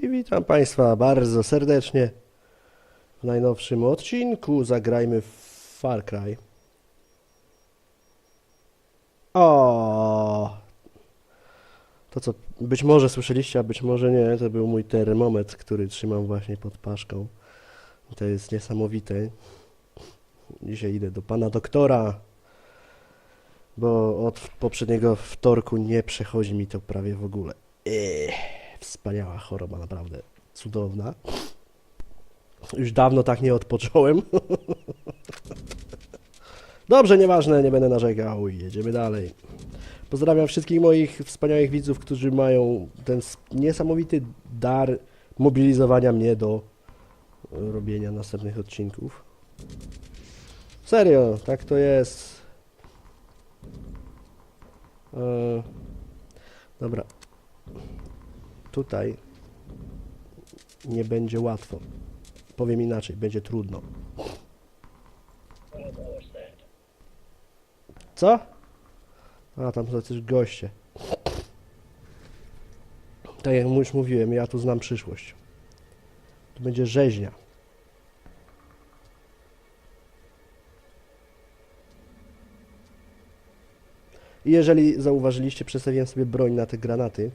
I witam Państwa bardzo serdecznie w najnowszym odcinku. Zagrajmy w Far Cry. O, To co być może słyszeliście, a być może nie, to był mój termometr, który trzymam właśnie pod paszką. To jest niesamowite. Dzisiaj idę do pana doktora, bo od poprzedniego wtorku nie przechodzi mi to prawie w ogóle. Ech, wspaniała choroba, naprawdę cudowna. Już dawno tak nie odpocząłem. Dobrze, nieważne, nie będę narzekał jedziemy dalej. Pozdrawiam wszystkich moich wspaniałych widzów, którzy mają ten niesamowity dar mobilizowania mnie do robienia następnych odcinków. Serio, tak to jest. E, dobra. Tutaj nie będzie łatwo. Powiem inaczej, będzie trudno. Co? A, tam są też goście. Tak jak już mówiłem, ja tu znam przyszłość. To będzie rzeźnia. I jeżeli zauważyliście, przestawiłem sobie broń na te granaty.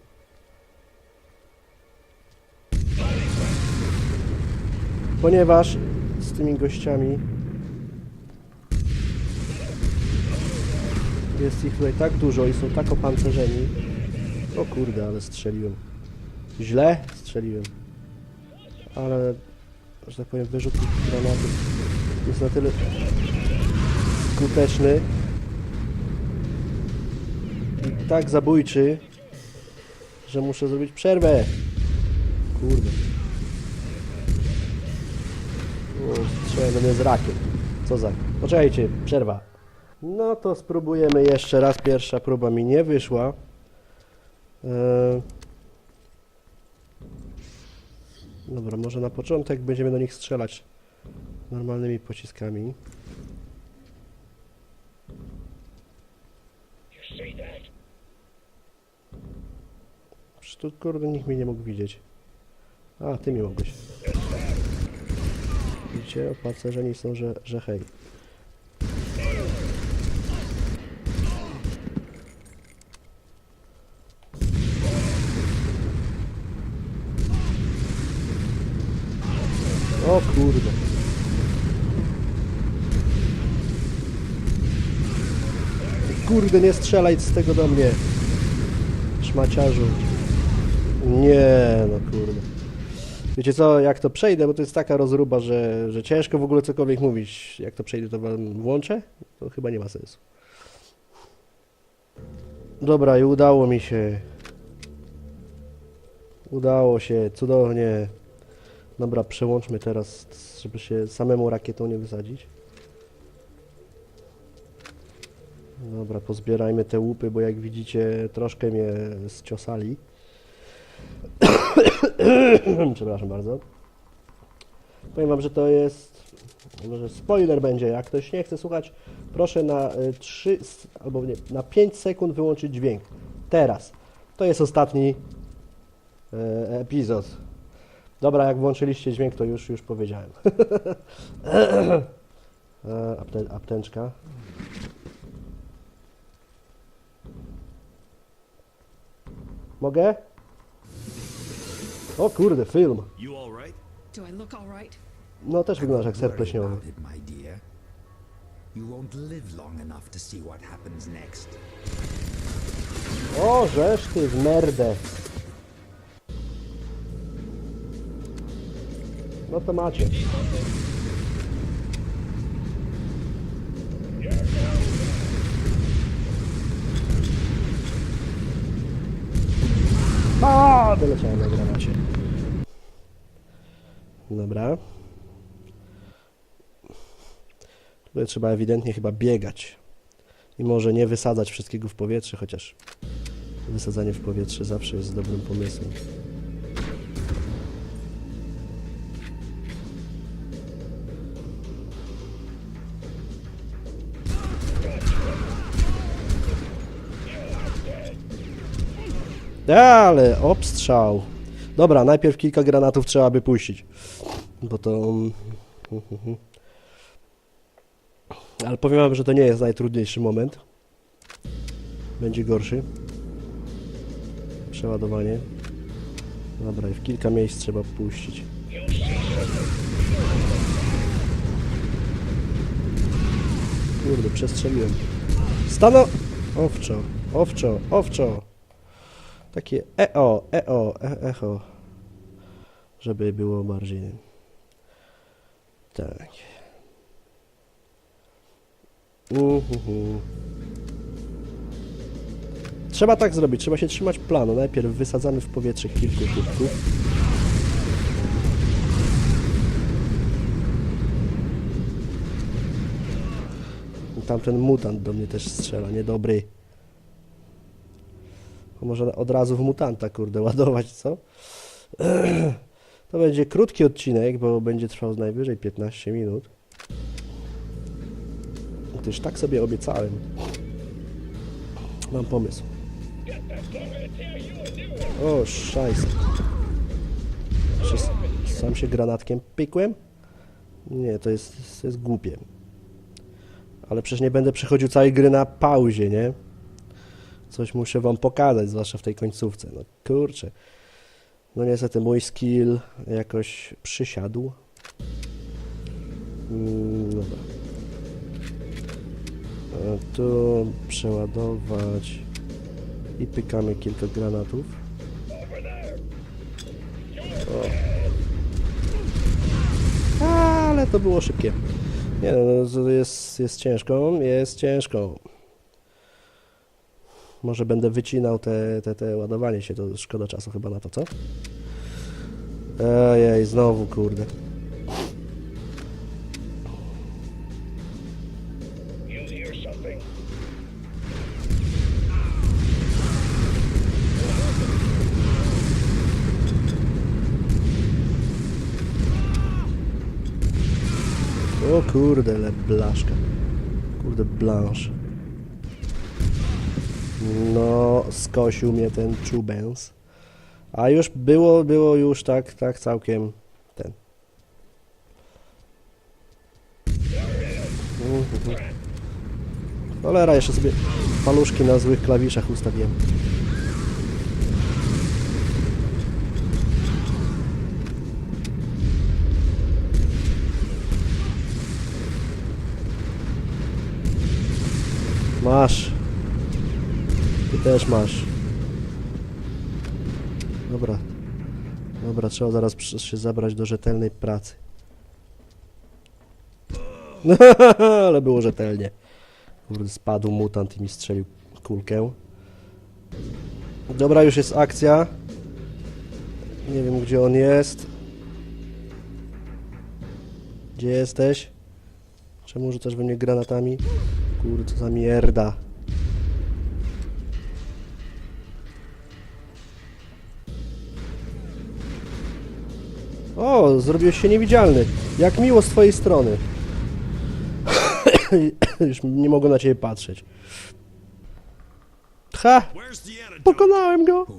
Ponieważ z tymi gościami jest ich tutaj tak dużo i są tak opancerzeni. O kurde, ale strzeliłem. Źle strzeliłem. Ale, że tak powiem, wyrzut tych granatów jest na tyle skuteczny i tak zabójczy, że muszę zrobić przerwę. Kurde. O, Strzelają mnie z rakiet. Co za... Poczekajcie, przerwa. No to spróbujemy jeszcze raz. Pierwsza próba mi nie wyszła. Eee... Dobra, może na początek będziemy do nich strzelać normalnymi pociskami. Przecież tu kurde nikt mnie nie mógł widzieć. A, ty mi mogłeś. Widzicie, opancerzeni są, że, że hej. O kurde. Kurde, nie strzelaj z tego do mnie. Szmaciarzu. Nie, no kurde. Wiecie co, jak to przejdę, bo to jest taka rozruba, że, że ciężko w ogóle cokolwiek mówić. Jak to przejdę, to wam włączę? To chyba nie ma sensu. Dobra, i udało mi się. Udało się, cudownie. Dobra, przełączmy teraz, żeby się samemu rakietą nie wysadzić. Dobra, pozbierajmy te łupy, bo jak widzicie, troszkę mnie zciosali. Przepraszam bardzo. Powiem wam, że to jest. Może spoiler będzie. Jak ktoś nie chce słuchać, proszę na 3 albo nie, na 5 sekund wyłączyć dźwięk. Teraz. To jest ostatni e, epizod. Dobra, jak włączyliście dźwięk, to już, już powiedziałem. e, apte, apteczka. Mogę? O kurde, film. You all right? Do I look all right? No też wyglądasz jak ser pleśniowy. about it, my dear. You won't live long enough to see what happens next. O, żeż ty w merdę. No to macie. Wyleciałem na granacie. Dobra. Tutaj trzeba ewidentnie chyba biegać. I może nie wysadzać wszystkiego w powietrze, chociaż wysadzanie w powietrze zawsze jest dobrym pomysłem. Ale obstrzał. Dobra, najpierw kilka granatów trzeba by puścić. Bo to... Ale powiem wam, że to nie jest najtrudniejszy moment. Będzie gorszy. Przeładowanie. Dobra, i w kilka miejsc trzeba puścić. Kurde, przestrzeliłem. Stano... Owczo, owczo, owczo. Takie eo, eo, e echo. Żeby było bardziej... Tak. Uhuhu. Trzeba tak zrobić, trzeba się trzymać planu. Najpierw wysadzamy w powietrze kilku kubków. Tamten mutant do mnie też strzela, niedobry. To może od razu w mutanta, kurde, ładować, co? To będzie krótki odcinek, bo będzie trwał najwyżej 15 minut. Gdyż tak sobie obiecałem. Mam pomysł. O, szajs. Sam się granatkiem pykłem? Nie, to jest, to jest głupie. Ale przecież nie będę przechodził całej gry na pauzie, nie? Coś muszę wam pokazać, zwłaszcza w tej końcówce. No kurczę. No niestety mój skill jakoś przysiadł. Mm, dobra. Tu przeładować i pykamy kilka granatów. O. Ale to było szybkie. Nie no, to jest, jest ciężko, jest ciężko. Może będę wycinał te, te, te ładowanie się, to szkoda czasu chyba na to, co? Ojej, znowu kurde. O kurde, le blaszka. Kurde, blanche. No, skosił mnie ten czubens. A już było, było już tak, tak całkiem ten. Mhm. Cholera, jeszcze sobie paluszki na złych klawiszach ustawiłem. Masz. Też masz. Dobra. Dobra, trzeba zaraz się zabrać do rzetelnej pracy. Ale było rzetelnie. Spadł mutant i mi strzelił kulkę. Dobra, już jest akcja. Nie wiem, gdzie on jest. Gdzie jesteś? Czemu rzucasz we mnie granatami? Kurde, co za mierda. O, zrobiłeś się niewidzialny. Jak miło z twojej strony. Już nie mogę na ciebie patrzeć. Ha! Pokonałem go!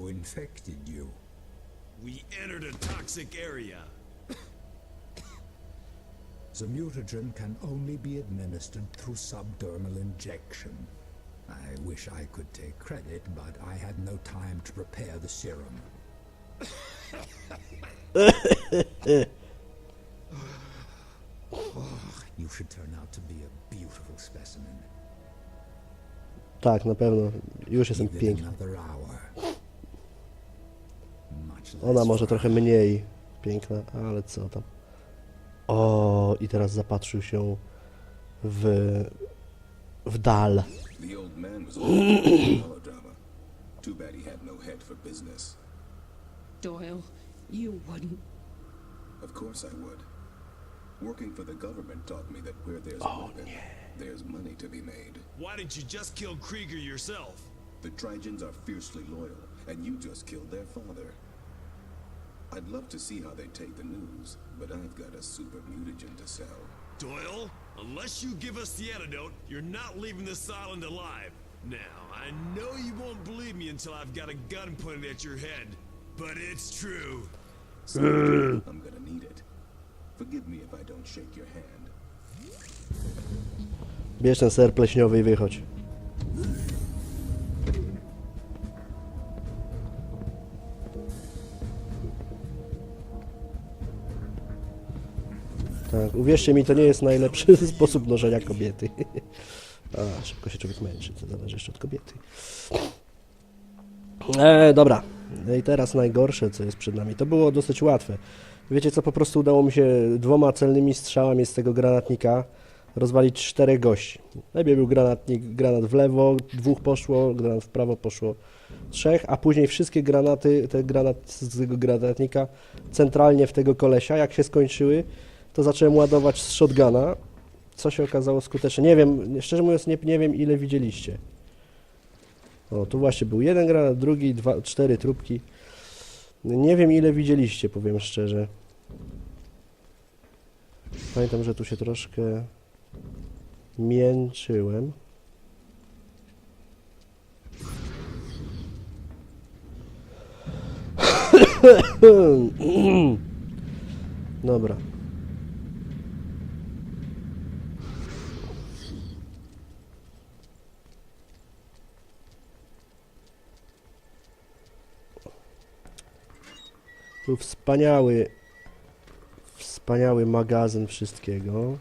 The mutagen can only be administered through subdermal injection. I wish I could take credit, but I had no time to prepare the serum. you should turn out to be a beautiful specimen. Tak, na pewno. Już jestem piękny. Ona może trochę mniej piękna, ale co tam. O, i teraz zapatrzył się w, w dal. The old man was always melodrama. Too bad he had no head for business. Doyle, you wouldn't. Of course I would. Working for the government taught me that where there's oh, a weapon, there's money to be made. Why didn't you just kill Krieger yourself? The Trigens are fiercely loyal, and you just killed their father. I'd love to see how they take the news, but I've got a super mutagen to sell. Doyle, unless you give us the antidote, you're not leaving this island alive. Now, I know you won't believe me until I've got a gun pointed at your head, but it's true. I'm gonna need it. Forgive me if I don't shake your hand. Bierz ten ser pleśniowy i wychodź. Tak, uwierzcie mi, to nie jest najlepszy sposób noszenia kobiety. A, szybko się człowiek męczy, to zależy jeszcze od kobiety. E, dobra, i teraz najgorsze, co jest przed nami. To było dosyć łatwe. Wiecie co, po prostu udało mi się dwoma celnymi strzałami z tego granatnika rozwalić czterech gości. Najpierw był granatnik, granat w lewo, dwóch poszło, granat w prawo poszło trzech, a później wszystkie granaty, te granat z tego granatnika centralnie w tego kolesia, jak się skończyły, to zacząłem ładować z shotguna, co się okazało skuteczne. Nie wiem, szczerze mówiąc nie, nie wiem ile widzieliście. O, tu właśnie był jeden granat, drugi, dwa, cztery trupki. Nie wiem ile widzieliście, powiem szczerze. Pamiętam, że tu się troszkę mięczyłem. Dobra. Tu wspaniały, wspaniały magazyn wszystkiego.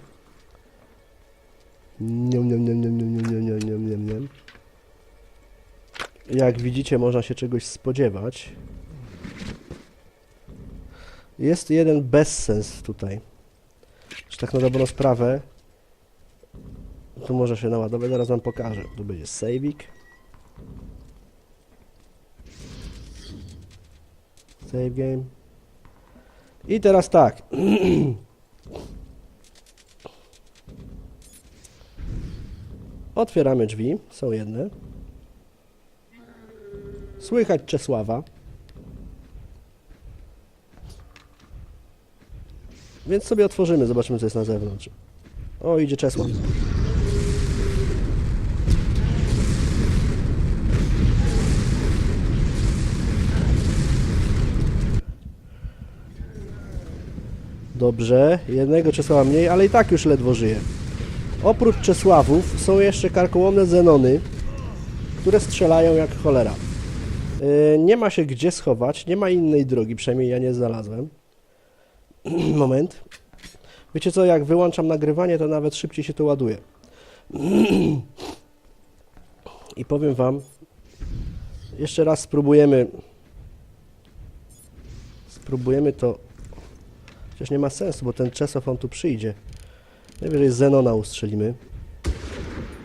Niam, niam, niam, niam, niam, niam, niam, niam, niam, niam. Jak widzicie, można się czegoś spodziewać. Jest jeden bezsens tutaj. Że tak na dobrą sprawę. Tu może się naładować, zaraz wam pokażę. Tu będzie saving. Save game. I teraz tak. Otwieramy drzwi, są jedne. Słychać Czesława. Więc sobie otworzymy, zobaczymy co jest na zewnątrz. O, idzie Czesław. Dobrze, jednego Czesława mniej, ale i tak już ledwo żyje. Oprócz Czesławów są jeszcze karkołomne Zenony, które strzelają jak cholera. Yy, nie ma się gdzie schować, nie ma innej drogi, przynajmniej ja nie znalazłem. Moment. Wiecie co, jak wyłączam nagrywanie, to nawet szybciej się to ładuje. I powiem wam, jeszcze raz spróbujemy spróbujemy to Chociaż nie ma sensu, bo ten Czesław on tu przyjdzie. Najwyżej Zenona ustrzelimy.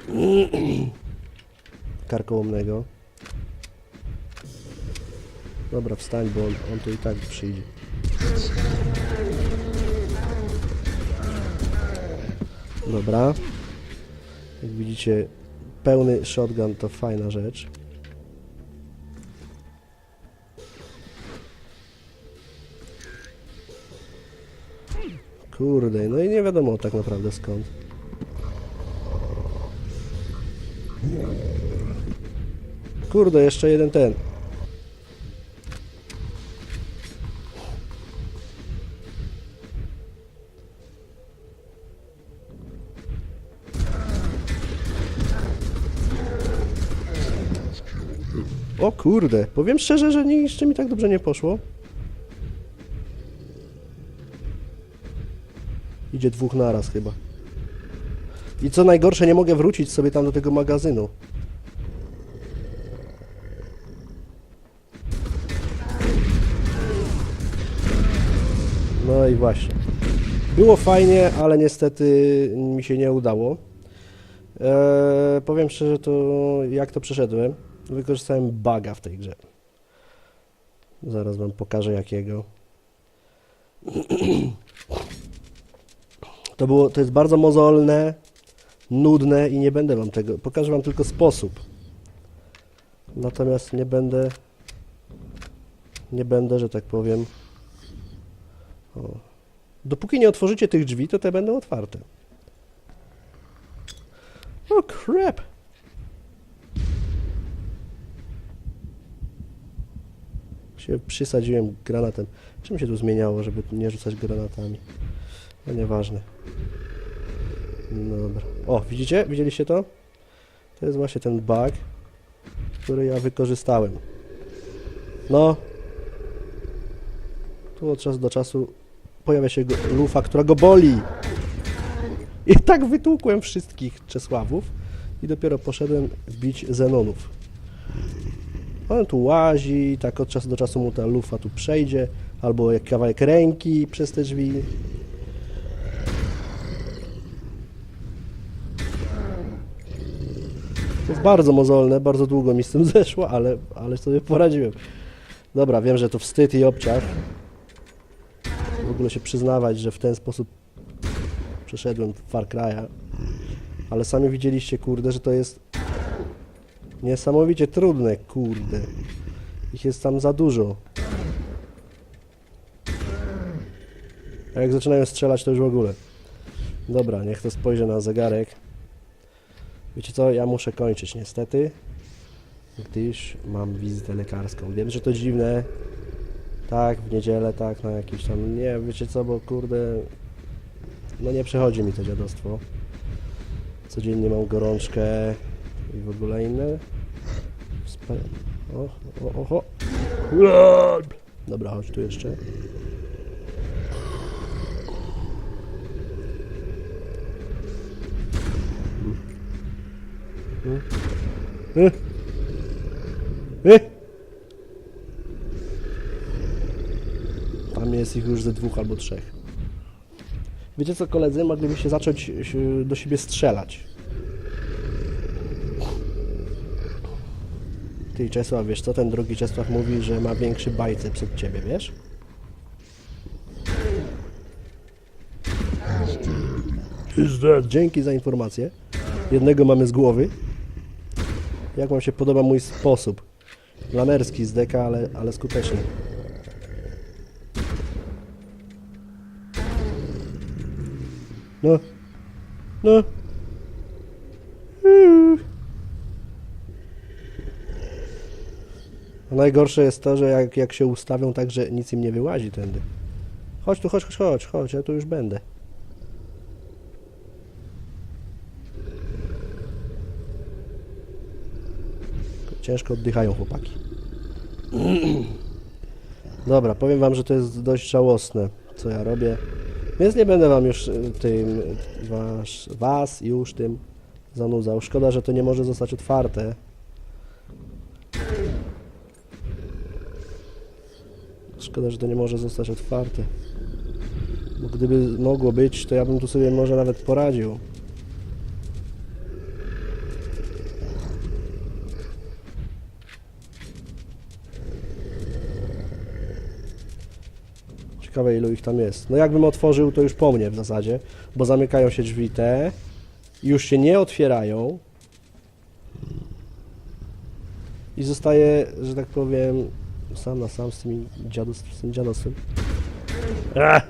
Karkołomnego. Dobra, wstań, bo on, on tu i tak przyjdzie. Dobra. Jak widzicie, pełny shotgun to fajna rzecz. Kurde, no i nie wiadomo tak naprawdę skąd. Kurde, jeszcze jeden ten. O kurde, powiem szczerze, że jeszcze mi tak dobrze nie poszło. Idzie dwóch naraz chyba. I co najgorsze, nie mogę wrócić sobie tam do tego magazynu. No i właśnie. Było fajnie, ale niestety mi się nie udało. Eee, powiem szczerze, to jak to przeszedłem, wykorzystałem buga w tej grze. Zaraz wam pokażę jakiego. To było, to jest bardzo mozolne, nudne i nie będę wam tego, pokażę wam tylko sposób. Natomiast nie będę, nie będę, że tak powiem, o. Dopóki nie otworzycie tych drzwi, to te będą otwarte. O crap! się przysadziłem granatem. Czym się tu zmieniało, żeby nie rzucać granatami? No nieważne. Dobra. O, widzicie? Widzieliście to? To jest właśnie ten bug, który ja wykorzystałem. No. Tu od czasu do czasu pojawia się lufa, która go boli. I tak wytłukłem wszystkich Czesławów i dopiero poszedłem bić Zenonów. On tu łazi, tak od czasu do czasu mu ta lufa tu przejdzie, albo jak kawałek ręki przez te drzwi. To jest bardzo mozolne, bardzo długo mi z tym zeszło, ale, ale sobie poradziłem. Dobra, wiem, że to wstyd i obciach. W ogóle się przyznawać, że w ten sposób przeszedłem Far Cry'a. Ale sami widzieliście, kurde, że to jest niesamowicie trudne, kurde. Ich jest tam za dużo. A jak zaczynają strzelać, to już w ogóle. Dobra, niech to spojrzę na zegarek. Wiecie co, ja muszę kończyć niestety, gdyż mam wizytę lekarską. Wiem, że to dziwne. Tak, w niedzielę, tak, na jakiś tam, nie, wiecie co, bo kurde, no nie przechodzi mi to dziadostwo. Codziennie mam gorączkę i w ogóle inne. Spa o, o, oho. Dobra, chodź tu jeszcze. Y. Y. Tam jest ich już ze dwóch albo trzech. Wiecie co, koledzy? Moglibyście zacząć do siebie strzelać. Ty, Czesław, wiesz co? Ten drugi Czesław mówi, że ma większy bajceps od ciebie, wiesz? Dzięki za informację. Jednego mamy z głowy. Jak wam się podoba mój sposób? Lamerski z deka, ale, ale skuteczny. No. No. A najgorsze jest to, że jak, jak się ustawią tak, że nic im nie wyłazi tędy. Chodź tu, chodź, chodź, chodź, chodź, ja tu już będę. Ciężko oddychają chłopaki. Dobra, powiem wam, że to jest dość żałosne, co ja robię. Więc nie będę wam już y, tym, was, was już tym zanudzał. Szkoda, że to nie może zostać otwarte. Szkoda, że to nie może zostać otwarte. Bo gdyby mogło być, to ja bym tu sobie może nawet poradził. Ciekawe ilu ich tam jest. No jakbym otworzył, to już po mnie w zasadzie, bo zamykają się drzwi te, już się nie otwierają i zostaje, że tak powiem, sam na sam z tymi dziadostw, z tym dziadostwem. Ach!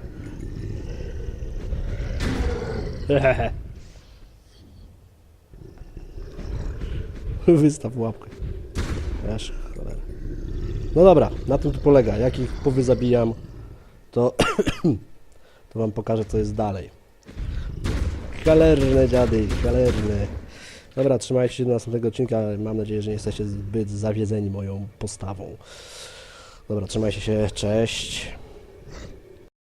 Wystaw łapkę. Aż cholera. No dobra, na tym to polega. Jak ich powyzabijam, to, to wam pokażę, co jest dalej. Galerne dziady, galerne. Dobra, trzymajcie się do następnego odcinka. Mam nadzieję, że nie jesteście zbyt zawiedzeni moją postawą. Dobra, trzymajcie się, cześć.